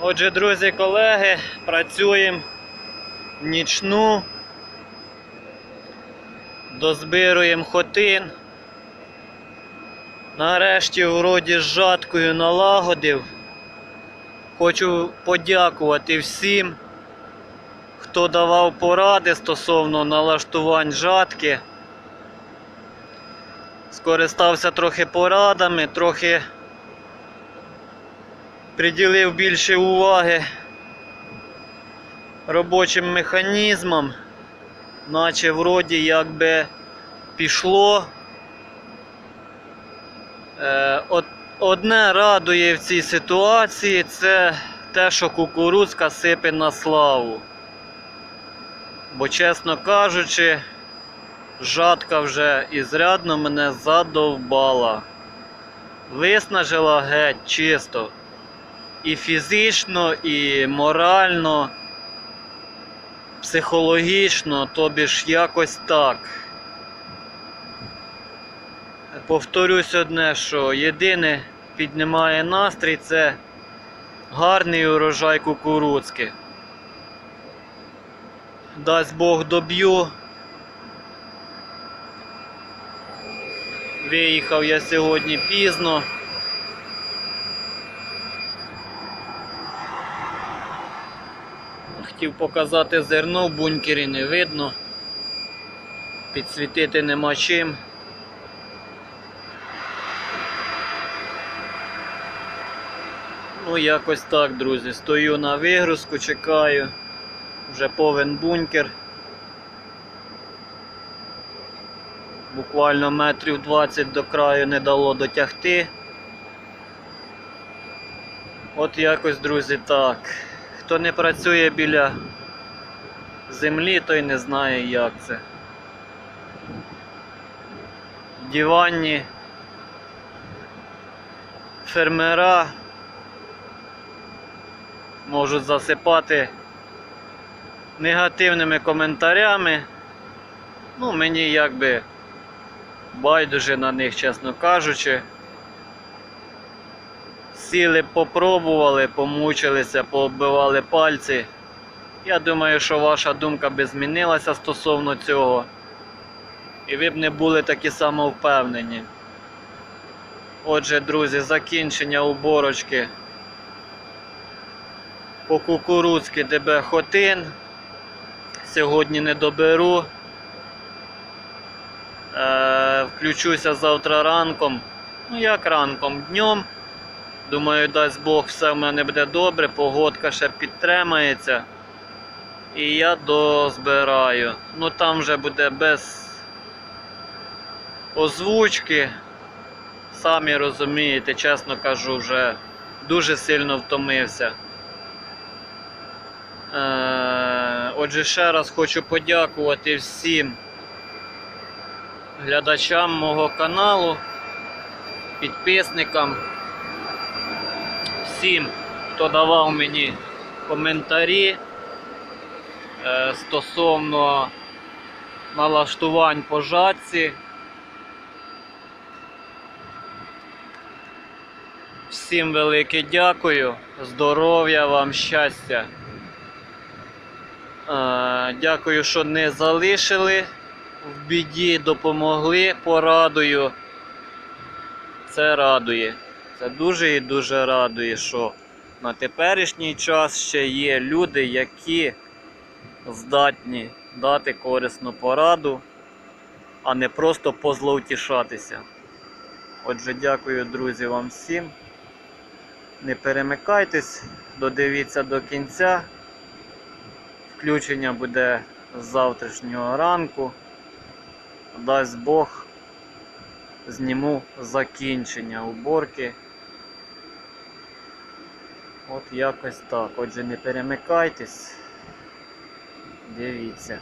Отже, друзі, колеги, працюємо нічну, дозбируємо хотин. Нарешті вроді з жаткою налагодив. Хочу подякувати всім, хто давав поради стосовно налаштувань жатки. Скористався трохи порадами, трохи приділив більше уваги робочим механізмам, наче вроді якби пішло. Е, одне радує в цій ситуації це те, що кукурудзка сипе на славу. Бо, чесно кажучи, жатка вже ізрядно мене задовбала. Виснажила геть чисто. І фізично, і морально, психологічно, тобі ж якось так. Повторюсь одне, що єдине піднімає настрій це гарний урожай кукурудзки. Дасть Бог доб'ю. Виїхав я сьогодні пізно. Хотів показати зерно в бункері, не видно. Підсвітити нема чим. Ну, якось так, друзі. Стою на вигрузку, чекаю. Вже повен бункер. Буквально метрів 20 до краю не дало дотягти. От якось, друзі, так. Хто не працює біля землі, той не знає, як це. Діванні фермера можуть засипати негативними коментарями. Ну, мені якби байдуже на них, чесно кажучи. Сіли, попробували, помучилися, пооббивали пальці. Я думаю, що ваша думка би змінилася стосовно цього. І ви б не були такі самовпевнені. Отже, друзі, закінчення уборочки по кукурудзьки тебе хотин. Сьогодні не доберу. Е, включуся завтра ранком. Ну як ранком? Днем. Думаю, дасть Бог, все в мене буде добре, погодка ще підтримається. І я дозбираю. Ну там вже буде без озвучки. Самі розумієте, чесно кажу, вже дуже сильно втомився. Е, Отже, ще раз хочу подякувати всім глядачам мого каналу, підписникам, всім, хто давав мені коментарі е, стосовно налаштувань по жатці. Всім велике дякую, здоров'я вам, щастя. Е, Дякую, що не залишили в біді, допомогли порадою. Це радує. Це дуже і дуже радує, що на теперішній час ще є люди, які здатні дати корисну пораду, а не просто позловтішатися. Отже, дякую, друзі, вам всім. Не перемикайтесь, додивіться до кінця. Включення буде з завтрашнього ранку. Дасть Бог, зніму закінчення уборки. От якось так. Отже, не перемикайтесь. Дивіться.